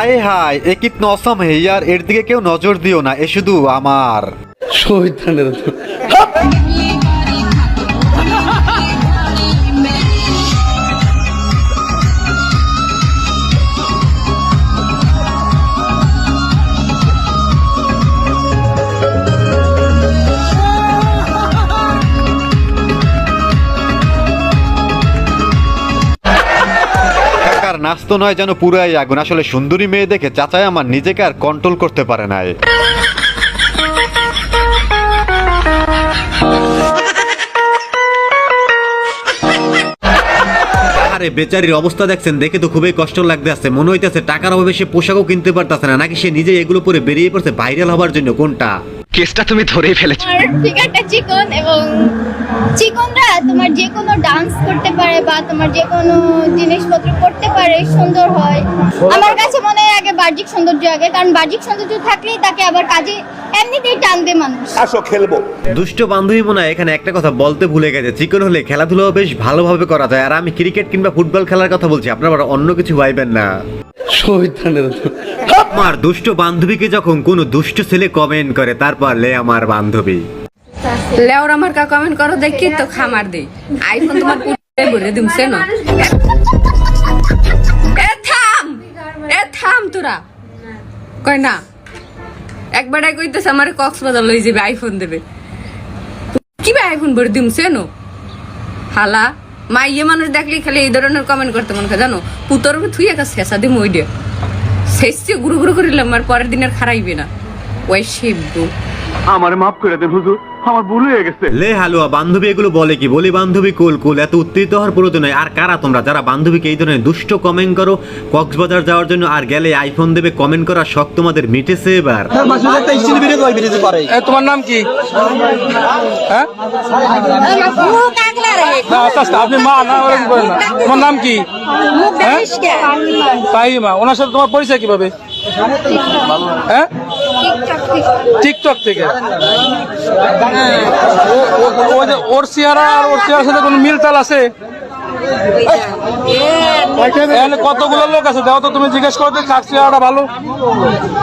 হায় হায় এ কি নসম হে ইয়ার এর দিকে কেউ নজর দিও না এ শুধু আমার। শহীদানের নাস্তো নয় যেন পুরাই আগুন। আসলে সুন্দরী মেয়ে দেখে চাচাই আমার নিজেকে আর কন্ট্রোল করতে পারে নাই। আরে বেচারির অবস্থা দেখছেন, দেখে তো খুবই কষ্ট লাগতে আছে। মনে হইতেছে টাকার অভাবে সে পোশাকও কিনতে পারতেছে না, নাকি সে নিজে এগুলো পরে বেরিয়ে পড়ছে ভাইরাল হবার জন্য, কোনটা? কেসটা তুমি ধরেই ফেলেছো। ফিগারটা চিকন এবং চিকনরা তোমার যে কোনো ডান্স করতে পারে বা তোমার যে কোনো জিনিসপত্র করতে পারে সুন্দর হয়। আমার কাছে মনে হয় আগে বাহ্যিক সৌন্দর্য আগে কারণ বাহ্যিক সৌন্দর্য থাকলেই তাকে আবার কাজে এমনিতেই টানবে মানুষ। আসো খেলব। দুষ্ট বান্ধবী মনে হয় এখানে একটা কথা বলতে ভুলে গেছে। চিকন হলে খেলাধুলা বেশ ভালোভাবে করা যায়। আর আমি ক্রিকেট কিংবা ফুটবল খেলার কথা বলছি আপনারা অন্য কিছু ভাইবেন না। আমার দুষ্ট বান্ধবীকে যখন কোনো দুষ্ট ছেলে কমেন্ট করে তারপর লে আমার বান্ধবী। লেওর আমার কা কমেন্ট করো দেখি তো খামার দেই আইফোন তোমার পুরো বলে দিমছে না। এ থাম! এ থাম তোরা। কই না একবারে কইতেছে আমার কক্সবাজার লই যাবে আইফোন দেবে। কি আইফোন ভরে দিমছে নো? হালা। মাইয়ে মানুষ দেখলি খালি এই ধরনের কমেন্ট করতে মনে হয় জানো? পুতর থুই একা শেষা দিম ওই ডে শেষে গুরু গুরু করিলাম আর পরের দিন আর খারাইবে না। ওই শিবু আমার মাফ করে দেন হুজুর আমার ভুল হয়ে গেছে। লে হালুয়া বান্ধবী এগুলো বলে কি? বলি বান্ধবী কুল কুল এত উত্তেজিত হওয়ার প্রয়োজন নয় আর কারা তোমরা? যারা বান্ধবীকে এই ধরনের দুষ্ট কমেন্ট করো কক্সবাজার যাওয়ার জন্য আর গেলে আইফোন দেবে কমেন্ট করার শখ তোমাদের মিটেছে এবার। তোমার নাম কি? হ্যাঁ? না আচ্ছা আচ্ছা, আপনি মা না ওরকম করেন না। তোমার নাম কি? হ্যাঁ? তাইমা ওনার সাথে তোমার পরিচয় কীভাবে? হ্যাঁ? টিকটক থেকে। ও- ও- ও যে ওর চেহারা আর ওর চেহারার সাথে কোনো মিল তাল আছে? এখানে কতগুলো লোক আছে? দেখো তো তুমি জিজ্ঞেস করো তো কার ভালো।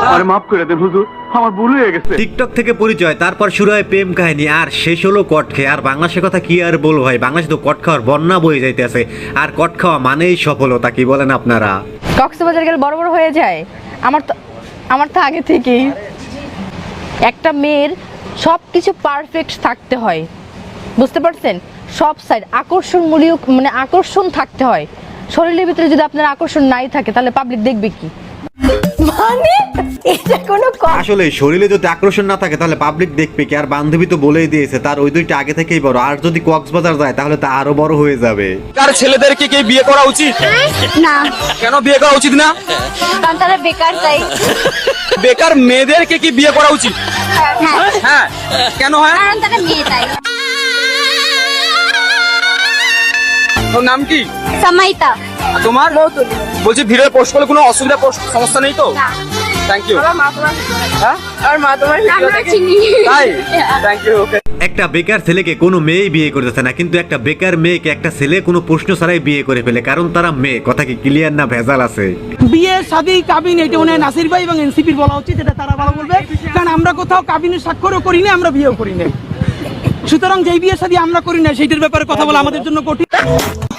আমার মাফ করে দেন হুজুর আমার ভুল হয়ে গেছে। টিকটক থেকে পরিচয় তারপর শুরু হয় প্রেম কাহিনী আর শেষ হলো কট খেয়ে। আর বাংলাদেশের কথা কি আর বলব ভাই? বাংলাদেশে তো কট খাওয়ার বন্যা বয়ে যাইতেছে। আর কট খাওয়া মানেই সফলতা কি বলেন আপনারা? কক্সবাজার গেলে বড় বড় হয়ে যায়। আমার তো আমার তো আগে থেকেই। একটা মেয়ের সব কিছু পারফেক্ট থাকতে হয়। বুঝতে পারছেন? সব সাইড আকর্ষণমূলক মানে আকর্ষণ থাকতে হয়। শরীরের ভিতরে যদি আপনার আকর্ষণ নাই থাকে তাহলে পাবলিক দেখবে কি? মানে? এটা কোনো আসলে শরীরে যদি আকর্ষণ না থাকে তাহলে পাবলিক দেখবে কি? আর বান্ধবী তো বলেই দিয়েছে তার ওই দুইটা আগে থেকেই বড়। আর যদি কক্সবাজার যায় তাহলে তা আরও বড় হয়ে যাবে। বেকার ছেলেদেরকে কি বিয়ে করা উচিত? না। কেন বিয়ে করা উচিত না? কারণ তারা বেকার তাই। বেকার মেয়েদেরকে কি বিয়ে করা উচিত? হ্যাঁ। হ্যাঁ। কেন হ্যাঁ? কারণ তারা মেয়ে তাই। তোর নাম কি? সামাইতা। তোমার? বলছি ভিডিও পোস্ট করলে কোনো অসুবিধা সমস্যা নেই তো? থ্যাংক ইউ হ্যাঁ? ওকে একটা বেকার ছেলেকে কোনো মেয়েই বিয়ে করতেছে না কিন্তু একটা বেকার মেয়েকে একটা ছেলে কোনো প্রশ্ন ছাড়াই বিয়ে করে ফেলে কারণ তারা মেয়ে। কথা কি ক্লিয়ার না ভেজাল আছে? বিয়ে শাদী কাবিন এটা মনে হয় নাসির ভাই এবং এনসিপির বলা উচিত এটা তারা ভালো বলবে। কারণ আমরা কোথাও কাবিনের স্বাক্ষরও করি না আমরা বিয়েও করি না সুতরাং যেই বিয়ে শাদী আমরা করি না সেইটার ব্যাপারে কথা বলা আমাদের জন্য কঠিন।